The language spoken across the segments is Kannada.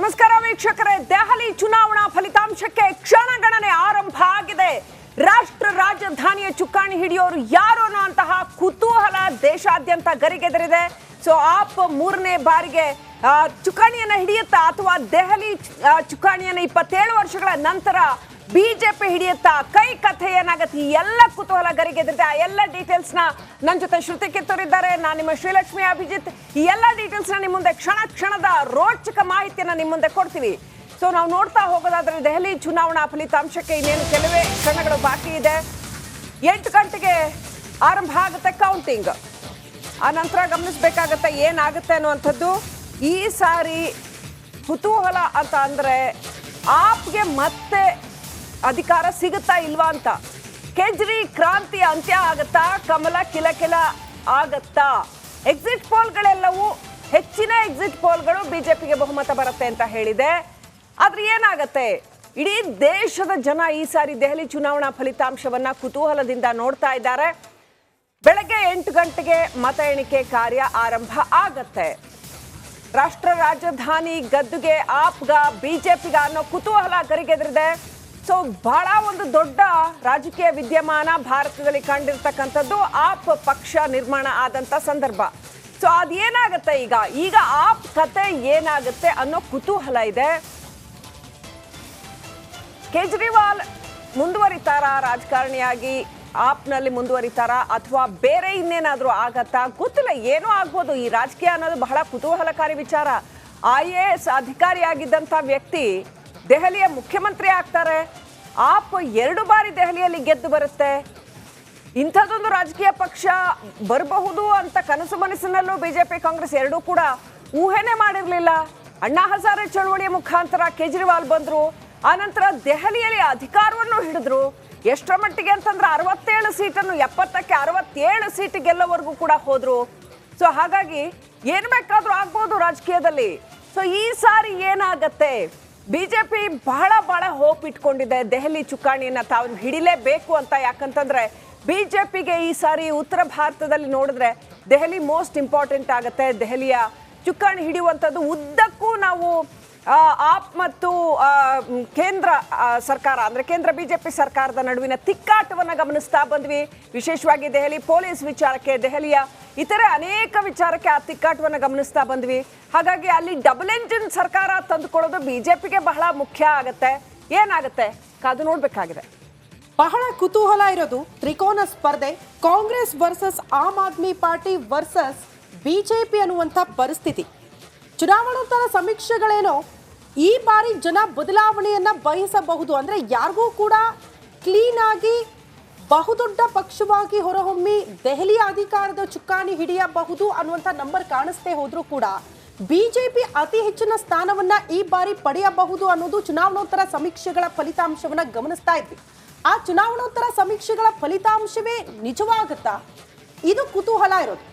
ನಮಸ್ಕಾರ ವೀಕ್ಷಕರೇ. ದೆಹಲಿ ಚುನಾವಣಾ ಫಲಿತಾಂಶಕ್ಕೆ ಕ್ಷಣಗಣನೆ ಆರಂಭ ಆಗಿದೆ. ರಾಷ್ಟ್ರ ರಾಜಧಾನಿಯ ಚುಕ್ಕಾಣಿ ಹಿಡಿಯೋರು ಯಾರು ಅಂತಹ ಕುತೂಹಲ ದೇಶಾದ್ಯಂತ ಗರಿಗೆದರಿದೆ. ಸೊ ಆಪ್ ಮೂರನೇ ಬಾರಿಗೆ ಚುಕಾಣಿಯನ್ನು ಹಿಡಿಯುತ್ತಾ ಅಥವಾ ದೆಹಲಿ ಚುಕ್ಕಾಣಿಯನ್ನ ಇಪ್ಪತ್ತೇಳು ವರ್ಷಗಳ ನಂತರ ಬಿಜೆಪಿ ಹಿಡಿಯುತ್ತಾ ಕೈ ಕಥೆ ಏನಾಗತ್ತೆ ಎಲ್ಲ ಕುತೂಹಲ ಗರಿಗೆದ್ರಿದೆ ಆ ಎಲ್ಲ ಡೀಟೇಲ್ಸ್ನ ನನ್ನ ಜೊತೆ ಶ್ರುತಿ ಕಿತ್ತೂರಿದ್ದಾರೆ ನಾನು ನಿಮ್ಮ ಶ್ರೀಲಕ್ಷ್ಮಿ ಅಭಿಜಿತ್. ಈ ಎಲ್ಲ ಡೀಟೇಲ್ಸ್ನ ನಿಮ್ಮ ಮುಂದೆ ಕ್ಷಣ ಕ್ಷಣದ ರೋಚಕ ಮಾಹಿತಿಯನ್ನ ನಿಮ್ಮ ಮುಂದೆ ಕೊಡ್ತೀವಿ. ಸೊ ನಾವು ನೋಡ್ತಾ ಹೋಗೋದಾದ್ರೆ ದೆಹಲಿ ಚುನಾವಣಾ ಫಲಿತಾಂಶಕ್ಕೆ ಇನ್ನೇನು ಕೆಲವೇ ಕ್ಷಣಗಳು ಬಾಕಿ ಇದೆ. ಎಂಟು ಗಂಟೆಗೆ ಆರಂಭ ಆಗುತ್ತೆ ಕೌಂಟಿಂಗ್ ಆ ನಂತರ ಗಮನಿಸಬೇಕಾಗತ್ತೆ ಏನಾಗುತ್ತೆ ಅನ್ನುವಂಥದ್ದು. ಈ ಸಾರಿ ಕುತೂಹಲ ಅಂತ ಅಂದರೆ ಆಪ್ಗೆ ಮತ್ತೆ ಅಧಿಕಾರ ಸಿಗುತ್ತಾ ಇಲ್ವಾ ಅಂತ. ಕೇಜ್ರಿ ಕ್ರಾಂತಿ ಅಂತ್ಯ ಆಗತ್ತಾ? ಕಮಲ ಕಿಲಕಿಲ ಆಗತ್ತಾ? ಎಕ್ಸಿಟ್ ಪೋಲ್ಗಳೆಲ್ಲವೂ ಹೆಚ್ಚಿನ ಎಕ್ಸಿಟ್ ಪೋಲ್ಗಳು ಬಿಜೆಪಿಗೆ ಬಹುಮತ ಬರುತ್ತೆ ಅಂತ ಹೇಳಿದೆ. ಆದ್ರೆ ಏನಾಗತ್ತೆ? ಇಡೀ ದೇಶದ ಜನ ಈ ಸಾರಿ ದೆಹಲಿ ಚುನಾವಣಾ ಫಲಿತಾಂಶವನ್ನ ಕುತೂಹಲದಿಂದ ನೋಡ್ತಾ ಇದ್ದಾರೆ. ಬೆಳಗ್ಗೆ ಎಂಟು ಗಂಟೆಗೆ ಮತ ಎಣಿಕೆ ಕಾರ್ಯ ಆರಂಭ ಆಗತ್ತೆ. ರಾಷ್ಟ್ರ ರಾಜಧಾನಿ ಗದ್ದುಗೆ ಆಪ್ಗ ಬಿಜೆಪಿಗ ಅನ್ನೋ ಕುತೂಹಲ ಗರಿಗೆದರಿದೆ. ಸೊ ಬಹಳ ಒಂದು ದೊಡ್ಡ ರಾಜಕೀಯ ವಿದ್ಯಮಾನ ಭಾರತದಲ್ಲಿ ಕಂಡಿರ್ತಕ್ಕಂಥದ್ದು ಆಪ್ ಪಕ್ಷ ನಿರ್ಮಾಣ ಆದಂತ ಸಂದರ್ಭ. ಸೊ ಅದೇನಾಗತ್ತೆ ಈಗ? ಈಗ ಆಪ್ ಕತೆ ಏನಾಗುತ್ತೆ ಅನ್ನೋ ಕುತೂಹಲ ಇದೆ. ಕೇಜ್ರಿವಾಲ್ ಮುಂದುವರಿತಾರ? ರಾಜಕಾರಣಿಯಾಗಿ ಆಪ್ನಲ್ಲಿ ಮುಂದುವರಿತಾರ? ಅಥವಾ ಬೇರೆ ಇನ್ನೇನಾದರೂ ಆಗತ್ತಾ? ಗೊತ್ತಿಲ್ಲ, ಏನೋ ಆಗ್ಬೋದು. ಈ ರಾಜಕೀಯ ಅನ್ನೋದು ಬಹಳ ಕುತೂಹಲಕಾರಿ ವಿಚಾರ. ಐ ಎ ಎಸ್ ಅಧಿಕಾರಿಯಾಗಿದ್ದಂಥ ವ್ಯಕ್ತಿ ದೆಹಲಿಯ ಮುಖ್ಯಮಂತ್ರಿ ಆಗ್ತಾರೆ. ಆಪ್ ಎರಡು ಬಾರಿ ದೆಹಲಿಯಲ್ಲಿ ಗೆದ್ದು ಬರುತ್ತೆ. ಇಂಥದ್ದೊಂದು ರಾಜಕೀಯ ಪಕ್ಷ ಬರಬಹುದು ಅಂತ ಕನಸು ಮನಸ್ಸಿನಲ್ಲೂ ಬಿಜೆಪಿ ಕಾಂಗ್ರೆಸ್ ಎರಡೂ ಕೂಡ ಊಹೆನೆ ಮಾಡಿರಲಿಲ್ಲ. ಅಣ್ಣಾ ಹಜಾರೆ ಚಳವಳಿಯ ಮುಖಾಂತರ ಕೇಜ್ರಿವಾಲ್ ಬಂದರು. ಆನಂತರ ದೆಹಲಿಯಲ್ಲಿ ಅಧಿಕಾರವನ್ನು ಹಿಡಿದ್ರು. ಎಷ್ಟರ ಮಟ್ಟಿಗೆ ಅಂತಂದ್ರೆ ಅರವತ್ತೇಳು ಸೀಟನ್ನು ಎಪ್ಪತ್ತಕ್ಕೆ ಅರವತ್ತೇಳು ಸೀಟ್ ಗೆಲ್ಲೋವರೆಗೂ ಕೂಡ ಹೋದ್ರು. ಸೊ ಹಾಗಾಗಿ ಏನ್ ಬೇಕಾದ್ರೂ ಆಗ್ಬೋದು ರಾಜಕೀಯದಲ್ಲಿ. ಸೊ ಈ ಸಾರಿ ಏನಾಗತ್ತೆ? ಬಿಜೆಪಿ ಬಹಳ ಬಹಳ ಹೋಪ್ ಇಟ್ಕೊಂಡಿದೆ. ದೆಹಲಿ ಚುಕ್ಕಾಣಿಯನ್ನ ತಾವು ಹಿಡಿಲೇಬೇಕು ಅಂತ. ಯಾಕಂತಂದ್ರೆ ಬಿಜೆಪಿಗೆ ಈ ಸಾರಿ ಉತ್ತರ ಭಾರತದಲ್ಲಿ ನೋಡಿದ್ರೆ ದೆಹಲಿ ಮೋಸ್ಟ್ ಇಂಪಾರ್ಟೆಂಟ್ ಆಗುತ್ತೆ. ದೆಹಲಿಯ ಚುಕ್ಕಾಣಿ ಹಿಡಿಯುವಂಥದ್ದು ಉದ್ದಕ್ಕೂ ನಾವು ಆಪ್ ಮತ್ತು ಕೇಂದ್ರ ಸರ್ಕಾರ, ಅಂದ್ರೆ ಕೇಂದ್ರ ಬಿಜೆಪಿ ಸರ್ಕಾರದ ನಡುವಿನ ತಿಕ್ಕಾಟವನ್ನು ಗಮನಿಸ್ತಾ ಬಂದ್ವಿ. ವಿಶೇಷವಾಗಿ ದೆಹಲಿ ಪೊಲೀಸ್ ವಿಚಾರಕ್ಕೆ, ದೆಹಲಿಯ ಇತರೆ ಅನೇಕ ವಿಚಾರಕ್ಕೆ ಆ ತಿಕ್ಕಾಟವನ್ನು ಗಮನಿಸ್ತಾ ಬಂದ್ವಿ. ಹಾಗಾಗಿ ಅಲ್ಲಿ ಡಬಲ್ ಎಂಜಿನ್ ಸರ್ಕಾರ ತಂದುಕೊಳ್ಳೋದು ಬಿಜೆಪಿಗೆ ಬಹಳ ಮುಖ್ಯ ಆಗುತ್ತೆ. ಏನಾಗುತ್ತೆ? ಕಾದು ನೋಡಬೇಕಾಗಿದೆ. ಬಹಳ ಕುತೂಹಲ ಇರೋದು ತ್ರಿಕೋನ ಸ್ಪರ್ಧೆ, Congress versus Aam Aadmi Party versus BJP ಅನ್ನುವಂಥ ಪರಿಸ್ಥಿತಿ. ಚುನಾವಣೋತ್ತರ ಸಮೀಕ್ಷೆಗಳೇನು, ಈ ಬಾರಿ ಜನ ಬದಲಾವಣೆಯನ್ನ ಬಯಸಬಹುದು. ಅಂದ್ರೆ ಯಾರಿಗೂ ಕೂಡ ಕ್ಲೀನ್ ಆಗಿ, ಬಹುದೊಡ್ಡ ಪಕ್ಷವಾಗಿ ಹೊರಹೊಮ್ಮಿ ದೆಹಲಿ ಅಧಿಕಾರದ ಚುಕ್ಕಾಣಿ ಹಿಡಿಯಬಹುದು ಅನ್ನುವಂಥ ನಂಬರ್ ಕಾಣಿಸ್ತೇ ಹೋದ್ರೂ ಕೂಡ ಬಿಜೆಪಿ ಅತಿ ಹೆಚ್ಚಿನ ಸ್ಥಾನವನ್ನ ಈ ಬಾರಿ ಪಡೆಯಬಹುದು ಅನ್ನೋದು ಚುನಾವಣೋತ್ತರ ಸಮೀಕ್ಷೆಗಳ ಫಲಿತಾಂಶವನ್ನ ಗಮನಿಸ್ತಾ ಇದ್ವಿ. ಆ ಚುನಾವಣೋತ್ತರ ಸಮೀಕ್ಷೆಗಳ ಫಲಿತಾಂಶವೇ ನಿಜವಾಗುತ್ತಾ? ಇದು ಕುತೂಹಲ ಇರೋದು.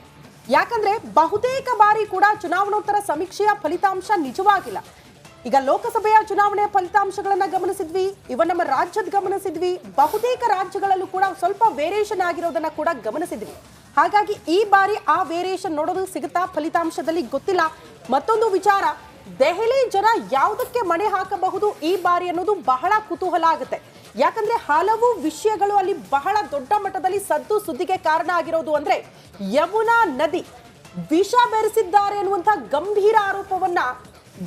ಯಾಕಂದ್ರೆ ಬಹುತೇಕ ಬಾರಿ ಕೂಡ ಚುನಾವಣೋತ್ತರ ಸಮೀಕ್ಷೆಯ ಫಲಿತಾಂಶ ನಿಜವಾಗಿಲ್ಲ. ಈಗ ಲೋಕಸಭೆಯ ಚುನಾವಣೆಯ ಫಲಿತಾಂಶಗಳನ್ನ ಗಮನಿಸಿದ್ವಿ, ಇವ ನಮ್ಮ ರಾಜ್ಯದ ಗಮನಿಸಿದ್ವಿ, ಬಹುತೇಕ ರಾಜ್ಯಗಳಲ್ಲೂ ಕೂಡ ಸ್ವಲ್ಪ ವೇರಿಯೇಷನ್ ಆಗಿರೋದನ್ನ ಕೂಡ ಗಮನಿಸಿದ್ವಿ. ಹಾಗಾಗಿ ಈ ಬಾರಿ ಆ ವೇರಿಯೇಷನ್ ನೋಡೋದು ಸಿಗುತ್ತಾ ಫಲಿತಾಂಶದಲ್ಲಿ ಗೊತ್ತಿಲ್ಲ. ಮತ್ತೊಂದು ವಿಚಾರ, ದೆಹಲಿ ಜನ ಯಾವುದಕ್ಕೆ ಮಣೆ ಹಾಕಬಹುದು ಈ ಬಾರಿ ಅನ್ನೋದು ಬಹಳ ಕುತೂಹಲ ಆಗುತ್ತೆ. ಯಾಕಂದ್ರೆ ಹಲವು ವಿಷಯಗಳು ಅಲ್ಲಿ ಬಹಳ ದೊಡ್ಡ ಮಟ್ಟದಲ್ಲಿ ಸದ್ದು ಸುದ್ದಿಗೆ ಕಾರಣ ಆಗಿರೋದು ಅಂದ್ರೆ ಯಮುನಾ ನದಿ ವಿಷ ಬೆರೆಸಿದ್ದಾರೆ ಅನ್ನುವಂಥ ಗಂಭೀರ ಆರೋಪವನ್ನ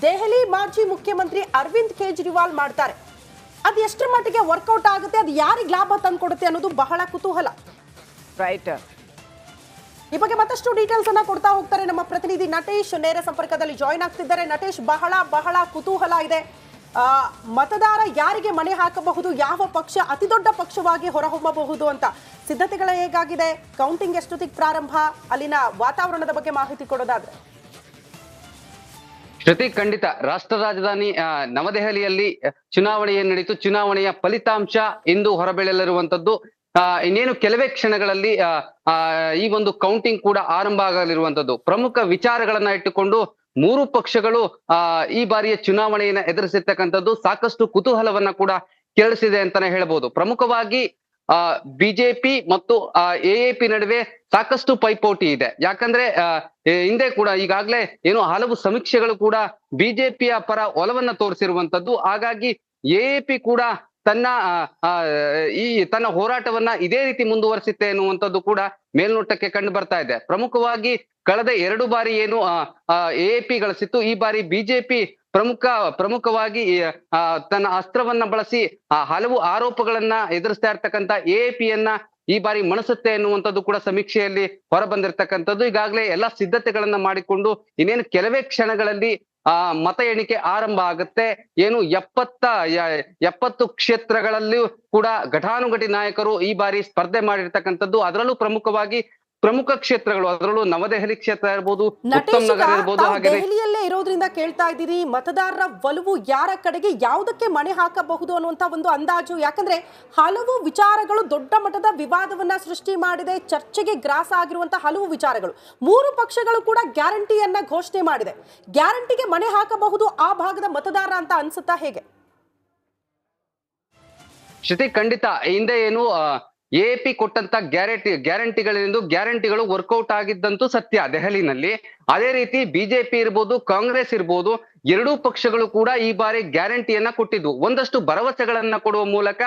ದೆಹಲಿ ಮಾಜಿ ಮುಖ್ಯಮಂತ್ರಿ ಅರವಿಂದ್ ಕೇಜ್ರಿವಾಲ್ ಮಾಡ್ತಾರೆ. ಅದು ಎಷ್ಟರ ಮಟ್ಟಿಗೆ ವರ್ಕೌಟ್ ಆಗುತ್ತೆ ಅದು ಯಾರಿಗೆ ಲಾಭ ತಂದ್ಕೊಡುತ್ತೆ ಅನ್ನೋದು ಬಹಳ ಕುತೂಹಲ. ರೈಟ್ ಈ ಬಗ್ಗೆ ಮತ್ತಷ್ಟು ಡೀಟೇಲ್ಸ್ ಅನ್ನ ಕೊಡ್ತಾ ಹೋಗ್ತಾರೆ ನಮ್ಮ ಪ್ರತಿನಿಧಿ ನಟೇಶ್. ನೇರ ಸಂಪರ್ಕದಲ್ಲಿ ಜಾಯಿನ್ ಆಗ್ತಿದ್ದಾರೆ. ನಟೇಶ್ ಬಹಳ ಬಹಳ ಕುತೂಹಲ ಇದೆ. ಮತದಾರ ಯಾರಿಗೆ ಮಣೆ ಹಾಕಬಹುದು? ಯಾವ ಪಕ್ಷ ಅತಿದೊಡ್ಡ ಪಕ್ಷವಾಗಿ ಹೊರಹೊಮ್ಮಬಹುದು ಅಂತ ಸಿದ್ಧತೆಗಳ ಹೇಗಾಗಿದೆ? ಕೌಂಟಿಂಗ್ ಎಷ್ಟೊತ್ತಿಗೆ ಪ್ರಾರಂಭ? ಅಲ್ಲಿನ ವಾತಾವರಣದ ಬಗ್ಗೆ ಮಾಹಿತಿ ಕೊಡೋದಾದ್ರೆ. ಶ್ರುತಿ, ಖಂಡಿತ. ರಾಷ್ಟ್ರ ರಾಜಧಾನಿ ನವದೆಹಲಿಯಲ್ಲಿ ಚುನಾವಣೆ ಏನ್ ನಡೀತು. ಚುನಾವಣೆಯ ಫಲಿತಾಂಶ ಇಂದು ಹೊರಬೀಳಲಿರುವಂತದ್ದು ಇನ್ನೇನು ಕೆಲವೇ ಕ್ಷಣಗಳಲ್ಲಿ ಈ ಒಂದು ಕೌಂಟಿಂಗ್ ಕೂಡ ಆರಂಭ ಆಗಲಿರುವಂತದ್ದು ಪ್ರಮುಖ ವಿಚಾರಗಳನ್ನ ಇಟ್ಟುಕೊಂಡು ಮೂರು ಪಕ್ಷಗಳು ಆ ಈ ಬಾರಿಯ ಚುನಾವಣೆಯನ್ನ ಎದುರಿಸಿರ್ತಕ್ಕಂಥದ್ದು ಸಾಕಷ್ಟು ಕುತೂಹಲವನ್ನ ಕೂಡ ಕೆರಳಿಸಿದೆ ಅಂತಾನೆ ಹೇಳ್ಬೋದು. ಪ್ರಮುಖವಾಗಿ ಬಿಜೆಪಿ ಮತ್ತು ಆ ಎಎಪಿ ನಡುವೆ ಸಾಕಷ್ಟು ಪೈಪೋಟಿ ಇದೆ. ಯಾಕಂದ್ರೆ ಆ, ಹಿಂದೆ ಕೂಡ ಈಗಾಗಲೇ ಏನು ಹಲವು ಸಮೀಕ್ಷೆಗಳು ಕೂಡ ಬಿಜೆಪಿಯ ಪರ ಒಲವನ್ನ ತೋರಿಸಿರುವಂತದ್ದು ಹಾಗಾಗಿ ಎಎಪಿ ಕೂಡ ತನ್ನ ಈ ತನ್ನ ಹೋರಾಟವನ್ನ ಇದೇ ರೀತಿ ಮುಂದುವರಿಸುತ್ತೆ ಎನ್ನುವಂಥದ್ದು ಕೂಡ ಮೇಲ್ನೋಟಕ್ಕೆ ಕಂಡು ಬರ್ತಾ ಇದೆ. ಪ್ರಮುಖವಾಗಿ ಕಳೆದ ಎರಡು ಬಾರಿ ಏನು ಎಎಪಿ ಗಳಿಸಿತ್ತು. ಈ ಬಾರಿ ಬಿಜೆಪಿ ಪ್ರಮುಖ, ಪ್ರಮುಖವಾಗಿ ತನ್ನ ಅಸ್ತ್ರವನ್ನ ಬಳಸಿ ಹಲವು ಆರೋಪಗಳನ್ನ ಎದುರಿಸ್ತಾ ಇರ್ತಕ್ಕಂಥ ಎ ಪಿಯನ್ನ ಈ ಬಾರಿ ಮಣಿಸುತ್ತೆ ಎನ್ನುವಂಥದ್ದು ಕೂಡ ಸಮೀಕ್ಷೆಯಲ್ಲಿ ಹೊರಬಂದಿರ್ತಕ್ಕಂಥದ್ದು. ಈಗಾಗಲೇ ಎಲ್ಲಾ ಸಿದ್ಧತೆಗಳನ್ನ ಮಾಡಿಕೊಂಡು ಇನ್ನೇನು ಕೆಲವೇ ಕ್ಷಣಗಳಲ್ಲಿ ಆ ಮತ ಎಣಿಕೆ ಆರಂಭ ಆಗುತ್ತೆ. ಏನು ಎಪ್ಪತ್ತ ಎಪ್ಪತ್ತು ಕ್ಷೇತ್ರಗಳಲ್ಲಿಯೂ ಕೂಡ ಘಟಾನುಘಟಿ ನಾಯಕರು ಈ ಬಾರಿ ಸ್ಪರ್ಧೆ ಮಾಡಿರ್ತಕ್ಕಂಥದ್ದು. ಅದರಲ್ಲೂ ಪ್ರಮುಖವಾಗಿ ಪ್ರಮುಖ ಕ್ಷೇತ್ರಗಳು ಅದರಲ್ಲೂ ನವದೆಹಲಿ ಕ್ಷೇತ್ರ ಇರ್ಬೋದು ದೆಹಲಿಯಲ್ಲೇ ಇರೋದ್ರಿಂದ ಕೇಳ್ತಾ ಇದ್ದೀರಿ ಮತದಾರರ ಒಲವು ಯಾರ ಕಡೆಗೆ ಯಾವುದಕ್ಕೆ ಮಣೆ ಹಾಕಬಹುದು ಅನ್ನುವಂತ ಒಂದು ಅಂದಾಜು. ಯಾಕಂದ್ರೆ ಹಲವು ವಿಚಾರಗಳು ದೊಡ್ಡ ಮಟ್ಟದ ವಿವಾದವನ್ನ ಸೃಷ್ಟಿ ಮಾಡಿದೆ ಚರ್ಚೆಗೆ ಗ್ರಾಸ ಆಗಿರುವಂತಹ ಹಲವು ವಿಚಾರಗಳು. ಮೂರು ಪಕ್ಷಗಳು ಕೂಡ ಗ್ಯಾರಂಟಿಯನ್ನ ಘೋಷಣೆ ಮಾಡಿದೆ. ಗ್ಯಾರಂಟಿಗೆ ಮಣೆ ಹಾಕಬಹುದು ಆ ಭಾಗದ ಮತದಾರ ಅಂತ ಅನ್ಸುತ್ತಾ ಹೇಗೆ? ಶ್ರುತಿ ಖಂಡಿತ ಹಿಂದೆ ಏನು ಎ ಪಿ ಕೊಟ್ಟಂತ ಗ್ಯಾರಂಟಿ, ಗ್ಯಾರಂಟಿಗಳಿಂದ ಗ್ಯಾರಂಟಿಗಳು ವರ್ಕೌಟ್ ಆಗಿದ್ದಂತೂ ಸತ್ಯ. ದೆಹಲಿನಲ್ಲಿ ಅದೇ ರೀತಿ ಬಿಜೆಪಿ ಇರ್ಬೋದು, ಕಾಂಗ್ರೆಸ್ ಇರ್ಬೋದು, ಎರಡೂ ಪಕ್ಷಗಳು ಕೂಡ ಈ ಬಾರಿ ಗ್ಯಾರಂಟಿಯನ್ನ ಕೊಟ್ಟಿದ್ವು ಒಂದಷ್ಟು ಭರವಸೆಗಳನ್ನ ಕೊಡುವ ಮೂಲಕ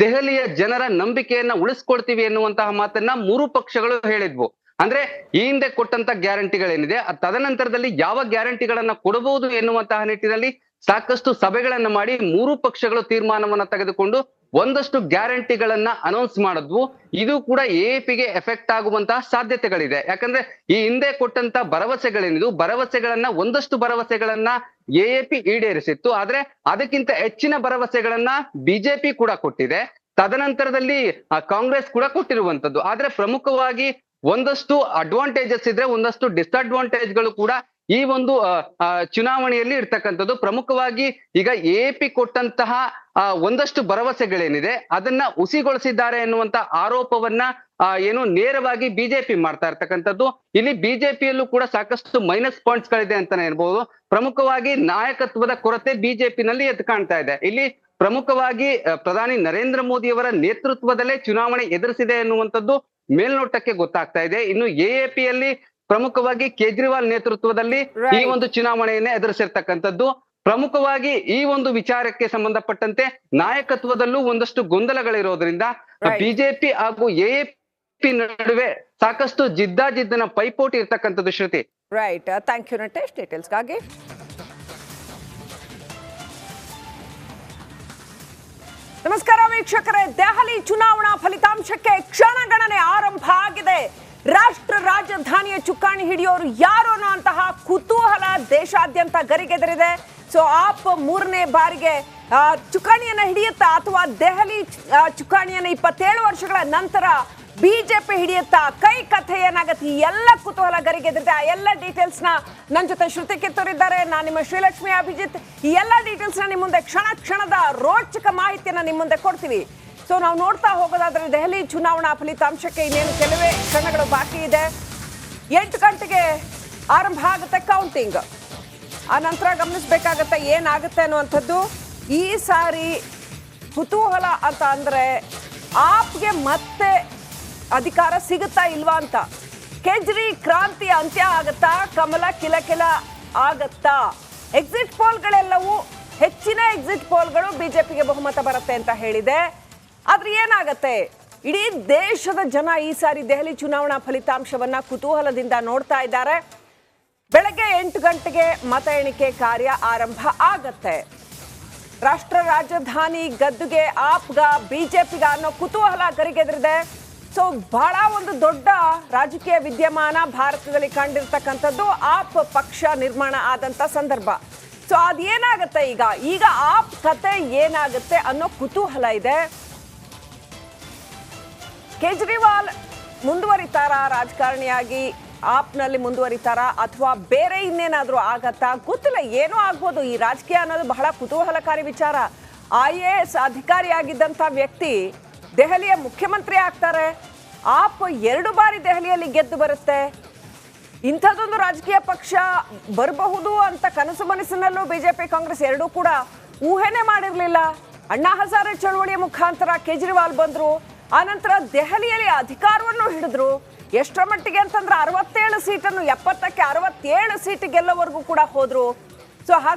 ದೆಹಲಿಯ ಜನರ ನಂಬಿಕೆಯನ್ನ ಉಳಿಸ್ಕೊಳ್ತೀವಿ ಎನ್ನುವಂತಹ ಮಾತನ್ನ ಮೂರು ಪಕ್ಷಗಳು ಹೇಳಿದ್ವು. ಅಂದ್ರೆ ಈ ಹಿಂದೆ ಕೊಟ್ಟಂತ ಗ್ಯಾರಂಟಿಗಳೇನಿದೆ ತದನಂತರದಲ್ಲಿ ಯಾವ ಗ್ಯಾರಂಟಿಗಳನ್ನ ಕೊಡಬಹುದು ಎನ್ನುವಂತಹ ನಿಟ್ಟಿನಲ್ಲಿ ಸಾಕಷ್ಟು ಸಭೆಗಳನ್ನ ಮಾಡಿ ಮೂರು ಪಕ್ಷಗಳು ತೀರ್ಮಾನವನ್ನ ತೆಗೆದುಕೊಂಡು ಒಂದಷ್ಟು ಗ್ಯಾರಂಟಿಗಳನ್ನ ಅನೌನ್ಸ್ ಮಾಡಿದ್ವು. ಇದು ಕೂಡ ಎಎಪಿಗೆ ಎಫೆಕ್ಟ್ ಆಗುವಂತಹ ಸಾಧ್ಯತೆಗಳಿದೆ. ಯಾಕಂದ್ರೆ ಈ ಹಿಂದೆ ಕೊಟ್ಟಂತ ಭರವಸೆಗಳೇನಿದು ಭರವಸೆಗಳನ್ನ, ಒಂದಷ್ಟು ಭರವಸೆಗಳನ್ನ ಎಎಪಿ ಈಡೇರಿಸಿತ್ತು. ಆದ್ರೆ ಅದಕ್ಕಿಂತ ಹೆಚ್ಚಿನ ಭರವಸೆಗಳನ್ನ ಬಿಜೆಪಿ ಕೂಡ ಕೊಟ್ಟಿದೆ. ತದನಂತರದಲ್ಲಿ ಕಾಂಗ್ರೆಸ್ ಕೂಡ ಕೊಟ್ಟಿರುವಂತದ್ದು. ಆದ್ರೆ ಪ್ರಮುಖವಾಗಿ ಒಂದಷ್ಟು ಅಡ್ವಾಂಟೇಜಸ್ ಇದ್ರೆ, ಒಂದಷ್ಟು ಡಿಸ್ಅಡ್ವಾಂಟೇಜ್ಗಳು ಕೂಡ ಈ ಒಂದು ಚುನಾವಣೆಯಲ್ಲಿ ಇರ್ತಕ್ಕಂಥದ್ದು ಪ್ರಮುಖವಾಗಿ ಈಗ ಎಪಿ ಕೊಟ್ಟಂತಹ ಆ, ಒಂದಷ್ಟು ಭರವಸೆಗಳೇನಿದೆ ಅದನ್ನ ಹುಸಿಗೊಳಿಸಿದ್ದಾರೆ ಎನ್ನುವಂತ ಆರೋಪವನ್ನ ಏನು ನೇರವಾಗಿ ಬಿಜೆಪಿ ಮಾಡ್ತಾ ಇರ್ತಕ್ಕಂಥದ್ದು. ಇಲ್ಲಿ ಬಿಜೆಪಿಯಲ್ಲೂ ಕೂಡ ಸಾಕಷ್ಟು ಮೈನಸ್ ಪಾಯಿಂಟ್ಸ್ ಗಳಿದೆ ಅಂತಾನೆ ಇರ್ಬೋದು ಪ್ರಮುಖವಾಗಿ ನಾಯಕತ್ವದ ಕೊರತೆ ಬಿಜೆಪಿನಲ್ಲಿ ಎದ್ದು ಕಾಣ್ತಾ ಇದೆ. ಇಲ್ಲಿ ಪ್ರಮುಖವಾಗಿ ಪ್ರಧಾನಿ ನರೇಂದ್ರ ಮೋದಿಯವರ ನೇತೃತ್ವದಲ್ಲೇ ಚುನಾವಣೆ ಎದುರಿಸಿದೆ ಎನ್ನುವಂಥದ್ದು ಮೇಲ್ನೋಟಕ್ಕೆ ಗೊತ್ತಾಗ್ತಾ ಇದೆ. ಇನ್ನು ಎಎಪಿಯಲ್ಲಿ ಪ್ರಮುಖವಾಗಿ ಕೇಜ್ರಿವಾಲ್ ನೇತೃತ್ವದಲ್ಲಿ ಈ ಒಂದು ಚುನಾವಣೆಯನ್ನ ಎದುರಿಸಿರ್ತಕ್ಕಂಥದ್ದು. ಪ್ರಮುಖವಾಗಿ ಈ ಒಂದು ವಿಚಾರಕ್ಕೆ ಸಂಬಂಧಪಟ್ಟಂತೆ ನಾಯಕತ್ವದಲ್ಲೂ ಒಂದಷ್ಟು ಗೊಂದಲಗಳಿರೋದ್ರಿಂದ. ಬಿಜೆಪಿ ಹಾಗೂ ಎಎಪಿ ನಡುವೆ ಸಾಕಷ್ಟು ಜಿದ್ದಾಜಿದ್ದನ ಪೈಪೋಟಿ ಇರ್ತಕ್ಕಂಥದ್ದು Shruti. Right thank you Natesh ಡೀಟೇಲ್ಸ್ಗಾಗಿ ನಮಸ್ಕಾರ ವೀಕ್ಷಕರೇ. ದೆಹಲಿ ಚುನಾವಣಾ ಫಲಿತಾಂಶಕ್ಕೆ ಕ್ಷಣಗಣನೆ ಆರಂಭ ಆಗಿದೆ. ರಾಷ್ಟ್ರ ರಾಜಧಾನಿಯ ಚುಕ್ಕಾಣಿ ಹಿಡಿಯೋರು ಯಾರು ಅನ್ನೋಂತಹ ಕುತೂಹಲ ದೇಶಾದ್ಯಂತ ಗರಿಗೆದರಿದೆ. ಸೊ ಆಪ್ ಮೂರನೇ ಬಾರಿಗೆ ಚುಕ್ಕಾಣಿಯನ್ನ ಹಿಡಿಯುತ್ತಾ ಅಥವಾ ದೆಹಲಿ ಚುಕ್ಕಾಣಿಯನ್ನ ಇಪ್ಪತ್ತೇಳು ವರ್ಷಗಳ ನಂತರ ಬಿಜೆಪಿ ಹಿಡಿಯುತ್ತಾ ಕೈ ಕಥೆ ಏನಾಗತ್ತೆ? ಎಲ್ಲ ಕುತೂಹಲ ಗರಿಗೆದಿದೆ ಆ ಎಲ್ಲ ಡೀಟೇಲ್ಸ್ನ ನನ್ನ ಜೊತೆ ಶ್ರುತಿ ಕಿತ್ತೂರಿದ್ದಾರೆ ನಾನು ನಿಮ್ಮ ಶ್ರೀಲಕ್ಷ್ಮಿ ಅಭಿಜಿತ್. ಈ ಎಲ್ಲ ಡೀಟೇಲ್ಸ್ನ ನಿಮ್ಮ ಮುಂದೆ ಕ್ಷಣ ಕ್ಷಣದ ರೋಚಕ ಮಾಹಿತಿಯನ್ನ ನಿಮ್ಮ ಮುಂದೆ ಕೊಡ್ತೀವಿ. ಸೊ ನಾವು ನೋಡ್ತಾ ಹೋಗೋದಾದ್ರೆ ದೆಹಲಿ ಚುನಾವಣಾ ಫಲಿತಾಂಶಕ್ಕೆ ಇನ್ನೇನು ಕೆಲವೇ ಕ್ಷಣಗಳು ಬಾಕಿ ಇದೆ. ಎಂಟು ಗಂಟೆಗೆ ಆರಂಭ ಆಗುತ್ತೆ ಕೌಂಟಿಂಗ್ ಆ ನಂತರ ಗಮನಿಸಬೇಕಾಗತ್ತೆ ಏನಾಗುತ್ತೆ ಅನ್ನುವಂಥದ್ದು. ಈ ಸಾರಿ ಕುತೂಹಲ ಅಂತ ಅಂದರೆ ಆಪ್ಗೆ ಮತ್ತೆ ಅಧಿಕಾರ ಸಿಗುತ್ತಾ ಇಲ್ವಾ ಅಂತ. ಕೇಜ್ರಿ ಕ್ರಾಂತಿ ಅಂತ್ಯ ಆಗುತ್ತಾ? ಕಮಲ ಕಿಲಕಿಲ ಆಗತ್ತಾ? ಎಕ್ಸಿಟ್ ಪೋಲ್ಗಳೆಲ್ಲವೂ ಹೆಚ್ಚಿನ ಎಕ್ಸಿಟ್ ಪೋಲ್ಗಳು ಬಿಜೆಪಿಗೆ ಬಹುಮತ ಬರುತ್ತೆ ಅಂತ ಹೇಳಿದೆ. ಆದ್ರೆ ಏನಾಗತ್ತೆ? ಇಡೀ ದೇಶದ ಜನ ಈ ಸಾರಿ ದೆಹಲಿ ಚುನಾವಣಾ ಫಲಿತಾಂಶವನ್ನ ಕುತೂಹಲದಿಂದ ನೋಡ್ತಾ ಇದ್ದಾರೆ. ಬೆಳಗ್ಗೆ ಎಂಟು ಗಂಟೆಗೆ ಮತ ಎಣಿಕೆ ಕಾರ್ಯ ಆರಂಭ ಆಗತ್ತೆ. ರಾಷ್ಟ್ರ ರಾಜಧಾನಿ ಗದ್ದುಗೆ ಆಪ್ಗ, ಬಿಜೆಪಿಗ ಅನ್ನೋ ಕುತೂಹಲ ಗರಿಗೆದರಿದೆ. ಸೊ ಬಹಳ ಒಂದು ದೊಡ್ಡ ರಾಜಕೀಯ ವಿದ್ಯಮಾನ ಭಾರತದಲ್ಲಿ ಕಂಡಿರ್ತಕ್ಕಂಥದ್ದು ಆಪ್ ಪಕ್ಷ ನಿರ್ಮಾಣ ಆದಂತ ಸಂದರ್ಭ. ಸೊ ಅದೇನಾಗತ್ತೆ ಈಗ? ಈಗ ಆಪ್ ಕತೆ ಏನಾಗುತ್ತೆ ಅನ್ನೋ ಕುತೂಹಲ ಇದೆ. ಕೇಜ್ರಿವಾಲ್ ಮುಂದುವರಿತಾರಾ? ರಾಜಕಾರಣಿಯಾಗಿ ಆಪ್ನಲ್ಲಿ ಮುಂದುವರಿತಾರಾ? ಅಥವಾ ಬೇರೆ ಇನ್ನೇನಾದರೂ ಆಗತ್ತಾ? ಗೊತ್ತಿಲ್ಲ, ಏನೋ ಆಗ್ಬೋದು. ಈ ರಾಜಕೀಯ ಅನ್ನೋದು ಬಹಳ ಕುತೂಹಲಕಾರಿ ವಿಚಾರ. ಐ ಎ ಎಸ್ ಅಧಿಕಾರಿಯಾಗಿದ್ದಂಥ ವ್ಯಕ್ತಿ ದೆಹಲಿಯ ಮುಖ್ಯಮಂತ್ರಿ ಆಗ್ತಾರೆ. ಆಪ್ ಎರಡು ಬಾರಿ ದೆಹಲಿಯಲ್ಲಿ ಗೆದ್ದು ಬರುತ್ತೆ. ಇಂಥದ್ದೊಂದು ರಾಜಕೀಯ ಪಕ್ಷ ಬರಬಹುದು ಅಂತ ಕನಸು ಮನಸ್ಸಿನಲ್ಲೂ ಬಿಜೆಪಿ ಕಾಂಗ್ರೆಸ್ ಎರಡೂ ಕೂಡ ಊಹೆನೇ ಮಾಡಿರಲಿಲ್ಲ. ಅಣ್ಣಾ ಹಜಾರೆ ಚಳವಳಿಯ ಮುಖಾಂತರ ಕೇಜ್ರಿವಾಲ್ ಬಂದ್ರು. ಆನಂತರ ದೆಹಲಿಯಲ್ಲಿ ಅಧಿಕಾರವನ್ನು ಹಿಡಿದ್ರು. ಎಷ್ಟರ ಮಟ್ಟಿಗೆ ಅಂತಂದ್ರೆ ಅರವತ್ತೇಳು ಸೀಟನ್ನು, ಎಪ್ಪತ್ತಕ್ಕೆ ಅರವತ್ತೇಳು ಸೀಟ್ ಗೆಲ್ಲೋವರೆಗೂ ಕೂಡ ಹೋದ್ರು. ಸೊ